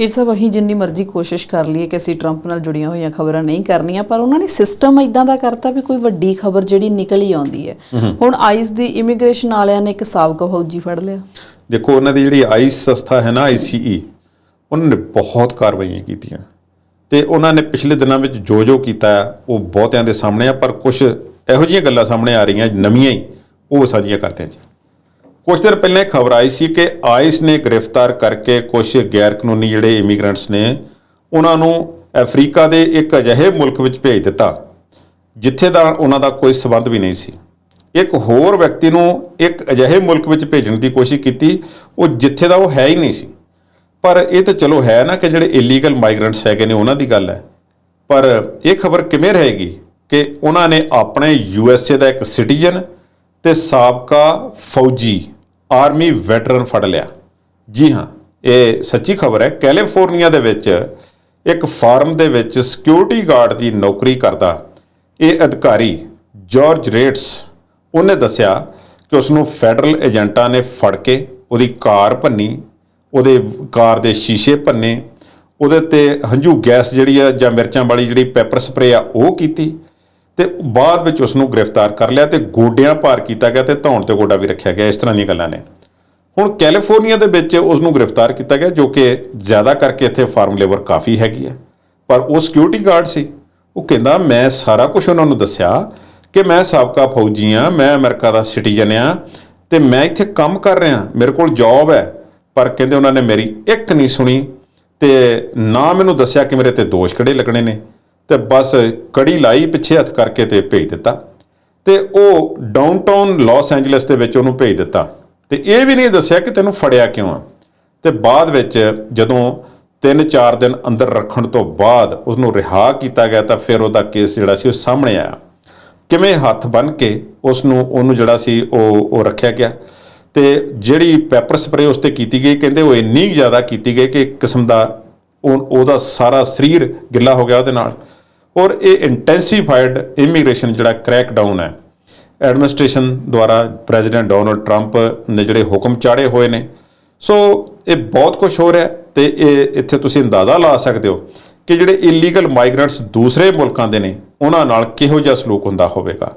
ਇਹ ਸਭ ਅਸੀਂ ਜਿੰਨੀ ਮਰਜ਼ੀ ਕੋਸ਼ਿਸ਼ ਕਰ ਲਈਏ ਕਿ ਅਸੀਂ ਟਰੰਪ ਨਾਲ ਜੁੜੀਆਂ ਹੋਈਆਂ ਖਬਰਾਂ ਨਹੀਂ ਕਰਨੀਆਂ ਪਰ ਉਹਨਾਂ ਨੇ ਸਿਸਟਮ ਇਦਾਂ ਦਾ ਕਰਤਾ ਵੀ ਕੋਈ ਵੱਡੀ ਖਬਰ ਜਿਹੜੀ ਨਿਕਲ ਹੀ ਆਉਂਦੀ ਹੈ। ਹੁਣ ਆਈਸ ਦੀ ਇਮੀਗ੍ਰੇਸ਼ਨ ਵਾਲਿਆਂ ਨੇ ਇੱਕ ਸਾਬਕਾ ਫੌਜੀ ਫੜ ਲਿਆ। ਦੇਖੋ ਉਹਨਾਂ ਦੀ ਜਿਹੜੀ ਆਈਸ ਸੰਸਥਾ ਹੈ ਨਾ ਆਈਸੀਈ ਉਹਨਾਂ ਨੇ ਬਹੁਤ ਕਾਰਵਾਈਆਂ ਕੀਤੀਆਂ। ਤੇ ਉਹਨਾਂ ਨੇ ਪਿਛਲੇ ਦਿਨਾਂ ਵਿੱਚ ਜੋ ਜੋ ਕੀਤਾ ਉਹ ਬਹੁਤਿਆਂ ਦੇ ਸਾਹਮਣੇ ਆ ਪਰ ਕੁਝ ਇਹੋ ਜਿਹੀਆਂ ਗੱਲਾਂ ਸਾਹਮਣੇ ਆ ਰਹੀਆਂ ਨਵੀਆਂ ਹੀ ਉਹ ਸਾਂਝੀਆਂ ਕਰਦੇ ਹਾਂ ਜੀ। ਕੁਝ ਦਿਨ ਪਹਿਲਾਂ ਖਬਰ ਆਈ ਸੀ ਕਿ ਆਈਸ ਨੇ ਗ੍ਰਿਫਤਾਰ ਕਰਕੇ ਕੁਝ ਗੈਰ ਕਾਨੂੰਨੀ ਜਿਹੜੇ ਇਮੀਗ੍ਰੈਂਟਸ ਨੇ, ਉਹਨਾਂ ਨੂੰ ਅਫਰੀਕਾ ਦੇ ਇੱਕ ਅਜਿਹੇ ਮੁਲਕ ਵਿੱਚ ਭੇਜ ਦਿੱਤਾ, ਜਿੱਥੇ ਦਾ ਉਹਨਾਂ ਦਾ ਕੋਈ ਸਬੰਧ ਵੀ ਨਹੀਂ ਸੀ। ਇੱਕ ਹੋਰ ਵਿਅਕਤੀ ਨੂੰ ਇੱਕ ਅਜਿਹੇ ਮੁਲਕ ਵਿੱਚ ਭੇਜਣ ਦੀ ਕੋਸ਼ਿਸ਼ ਕੀਤੀ, ਉਹ ਜਿੱਥੇ ਦਾ ਉਹ ਹੈ ਹੀ ਨਹੀਂ ਸੀ। ਪਰ ਇਹ ਤਾਂ ਚਲੋ ਹੈ ਨਾ ਕਿ ਜਿਹੜੇ ਇਲੀਗਲ ਮਾਈਗ੍ਰੈਂਟਸ ਹੈਗੇ ਨੇ, ਉਹਨਾਂ ਦੀ ਗੱਲ ਹੈ। ਪਰ ਇਹ ਖਬਰ ਕਿਵੇਂ ਰਹੇਗੀ ਕਿ ਉਹਨਾਂ ਨੇ ਆਪਣੇ ਯੂਐਸਏ ਦਾ ਇੱਕ ਸਿਟੀਜ਼ਨ ਤੇ ਸਾਬਕਾ ਫੌਜੀ ਆਰਮੀ ਵੈਟਰਨ ਫੜ ਲਿਆ। ਜੀ ਹਾਂ, ਇਹ ਸੱਚੀ ਖਬਰ ਹੈ, ਕੈਲੀਫੋਰਨੀਆ ਦੇ ਵਿੱਚ ਇੱਕ ਫਾਰਮ ਦੇ ਵਿੱਚ ਸਿਕਿਉਰਿਟੀ ਗਾਰਡ ਦੀ ਨੌਕਰੀ ਕਰਦਾ ਇਹ ਅਧਿਕਾਰੀ ਜਾਰਜ ਰੇਟਸ ਉਹਨੇ ਦੱਸਿਆ ਕਿ ਉਸ ਨੂੰ ਫੈਡਰਲ ਏਜੰਟਾਂ ਨੇ ਫੜ ਕੇ ਉਹਦੀ ਕਾਰ ਭੰਨੀ, ਉਹਦੇ ਕਾਰ ਦੇ ਸ਼ੀਸ਼ੇ ਭੰਨੇ, ਉਹਦੇ ਤੇ ਹੰਝੂ ਗੈਸ ਜਿਹੜੀ ਆ ਜਾਂ ਮਿਰਚਾਂ ਵਾਲੀ ਜਿਹੜੀ ਪੈਪਰ ਸਪਰੇ ਆ ਉਹ ਕੀਤੀ ਤੇ ਬਾਅਦ ਵਿੱਚ ਉਸ ਨੂੰ ਗ੍ਰਿਫਤਾਰ ਕਰ ਲਿਆ ਤੇ ਗੋਡਿਆਂ ਭਾਰ ਕੀਤਾ ਗਿਆ ਤੇ ਧੌਣ ਤੇ ਗੋਡਾ ਵੀ ਰੱਖਿਆ ਗਿਆ, ਇਸ ਤਰ੍ਹਾਂ ਦੀਆਂ ਗੱਲਾਂ ਨੇ। ਹੁਣ ਕੈਲੀਫੋਰਨੀਆ ਦੇ ਵਿੱਚ ਉਸ ਨੂੰ ਗ੍ਰਿਫਤਾਰ ਕੀਤਾ ਗਿਆ, ਜੋ ਕਿ ਜ਼ਿਆਦਾ ਕਰਕੇ ਇੱਥੇ ਫਾਰਮ ਲੇਬਰ ਕਾਫੀ ਹੈਗੀ ਹੈ। ਪਰ ਉਹ ਸਿਕਿਉਰਿਟੀ ਗਾਰਡ ਸੀ। ਉਹ ਕਹਿੰਦਾ, ਮੈਂ ਸਾਰਾ ਕੁਝ ਉਹਨਾਂ ਨੂੰ ਦੱਸਿਆ ਕਿ ਮੈਂ ਸਾਬਕਾ ਫੌਜੀ ਆ ਮੈਂ ਅਮਰੀਕਾ ਦਾ ਸਿਟੀਜ਼ਨ ਆ ਤੇ ਮੈਂ ਇੱਥੇ ਕੰਮ ਕਰ ਰਿਹਾ, ਮੇਰੇ ਕੋਲ ਜੌਬ ਹੈ। ਪਰ ਕਹਿੰਦੇ ਉਹਨਾਂ ਨੇ, ਮੇਰੀ ਇੱਕ ਨਹੀਂ ਸੁਣੀ ਤੇ ਨਾ ਮੈਨੂੰ ਦੱਸਿਆ ਕਿ ਮੇਰੇ ਤੇ ਦੋਸ਼ ਕਿਹੜੇ ਲੱਗਣੇ ਨੇ। ਤੇ ਬਸ ਕੜੀ ਲਾਈ, ਪਿੱਛੇ ਹੱਥ ਕਰਕੇ ਤੇ ਭੇਜ ਦਿੱਤਾ। ਤੇ ਉਹ ਡਾਊਨਟਾਊਨ ਲਾਸ ਐਂਜਲਸ ਦੇ ਵਿੱਚ ਉਹਨੂੰ ਭੇਜ ਦਿੱਤਾ। ਤੇ ਇਹ ਵੀ ਨਹੀਂ ਦੱਸਿਆ ਕਿ ਤੈਨੂੰ ਫੜਿਆ ਕਿਉਂ ਆ। ਤੇ ਬਾਅਦ ਵਿੱਚ ਜਦੋਂ 3-4 ਦਿਨ ਅੰਦਰ ਰੱਖਣ ਤੋਂ ਬਾਅਦ ਉਸ ਨੂੰ ਰਿਹਾ ਕੀਤਾ ਗਿਆ, ਤਾਂ ਫਿਰ ਉਹਦਾ ਕੇਸ ਜਿਹੜਾ ਸੀ ਉਹ ਸਾਹਮਣੇ ਆਇਆ। ਕਿਵੇਂ ਹੱਥ ਬੰਨ ਕੇ ਉਸ ਨੂੰ ਉਹਨੂੰ ਜਿਹੜਾ ਸੀ ਉਹ ਉਹ ਰੱਖਿਆ ਗਿਆ। ਤੇ ਜਿਹੜੀ ਪੈਪਰ ਸਪਰੇ ਉਸ ਤੇ ਕੀਤੀ ਗਈ, ਕਹਿੰਦੇ ਉਹ ਇੰਨੀ ਕੁ ਜ਼ਿਆਦਾ ਕੀਤੀ ਗਈ ਕਿ ਇੱਕ ਕਿਸਮ ਦਾ ਉਹ- ਉਹਦਾ ਸਾਰਾ ਸਰੀਰ ਗਿੱਲਾ ਹੋ ਗਿਆ ਉਹਦੇ ਨਾਲ। ਔਰ ਇਹ ਇੰਟੈਂਸੀਫਾਈਡ ਇਮੀਗ੍ਰੇਸ਼ਨ ਜਿਹੜਾ ਕ੍ਰੈਕ ਡਾਊਨ ਹੈ। ਐਡਮਿਨਿਸਟ੍ਰੇਸ਼ਨ ਦੁਆਰਾ ਪ੍ਰੈਜ਼ੀਡੈਂਟ ਡੋਨਲਡ ਟਰੰਪ ਨੇ ਜਿਹੜੇ ਹੁਕਮ ਚਾੜੇ ਹੋਏ ਨੇ। ਸੋ ਇਹ ਬਹੁਤ ਕੁਝ ਹੋ ਰਿਹਾ ਹੈ ਤੇ ਇਹ ਇੱਥੇ ਤੁਸੀਂ ਅੰਦਾਜ਼ਾ ਲਾ ਸਕਦੇ ਹੋ ਕਿ ਜਿਹੜੇ ਇਲੀਗਲ ਮਾਈਗ੍ਰੈਂਟਸ ਦੂਸਰੇ ਮੁਲਕਾਂ ਦੇ ਨੇ, ਉਹਨਾਂ ਨਾਲ ਕਿਹੋ ਜਿਹਾ ਸਲੂਕ ਹੁੰਦਾ ਹੋਵੇਗਾ।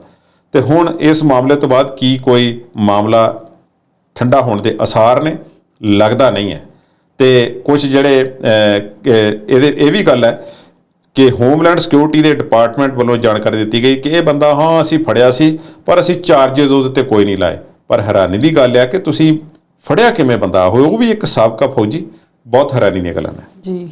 ਤੇ ਹੁਣ ਇਸ ਮਾਮਲੇ ਤੋਂ ਬਾਅਦ ਕੀ ਕੋਈ ਮਾਮਲਾ ਠੰਡਾ ਹੋਣ ਦੇ ਅਸਾਰ ਨੇ? ਲੱਗਦਾ ਨਹੀਂ ਹੈ। ਤੇ ਕੁਝ ਜਿਹੜੇ ਇਹਦੇ, ਇਹ ਵੀ ਗੱਲ ਹੈ ਕਿ ਹੋਮਲੈਂਡ ਸਿਕਿਉਰਿਟੀ ਦੇ ਡਿਪਾਰਟਮੈਂਟ ਵੱਲੋਂ ਜਾਣਕਾਰੀ ਦਿੱਤੀ ਗਈ ਕਿ ਇਹ ਬੰਦਾ, ਹਾਂ, ਅਸੀਂ ਫੜਿਆ ਸੀ, ਪਰ ਅਸੀਂ ਚਾਰजेस ਉਹਦੇ ਤੇ ਕੋਈ ਨਹੀਂ ਲਾਏ। ਪਰ ਹੈਰਾਨੀ ਦੀ ਗੱਲ ਹੈ ਕਿ ਤੁਸੀਂ ਫੜਿਆ ਕਿਵੇਂ ਬੰਦਾ? ਹੋਏ ਉਹ ਵੀ ਇੱਕ ਸਾਬਕਾ ਫੌਜੀ। ਬਹੁਤ ਹੈਰਾਨੀ ਦੀਆਂ ਗੱਲਾਂ ਨੇ। ਜੀ।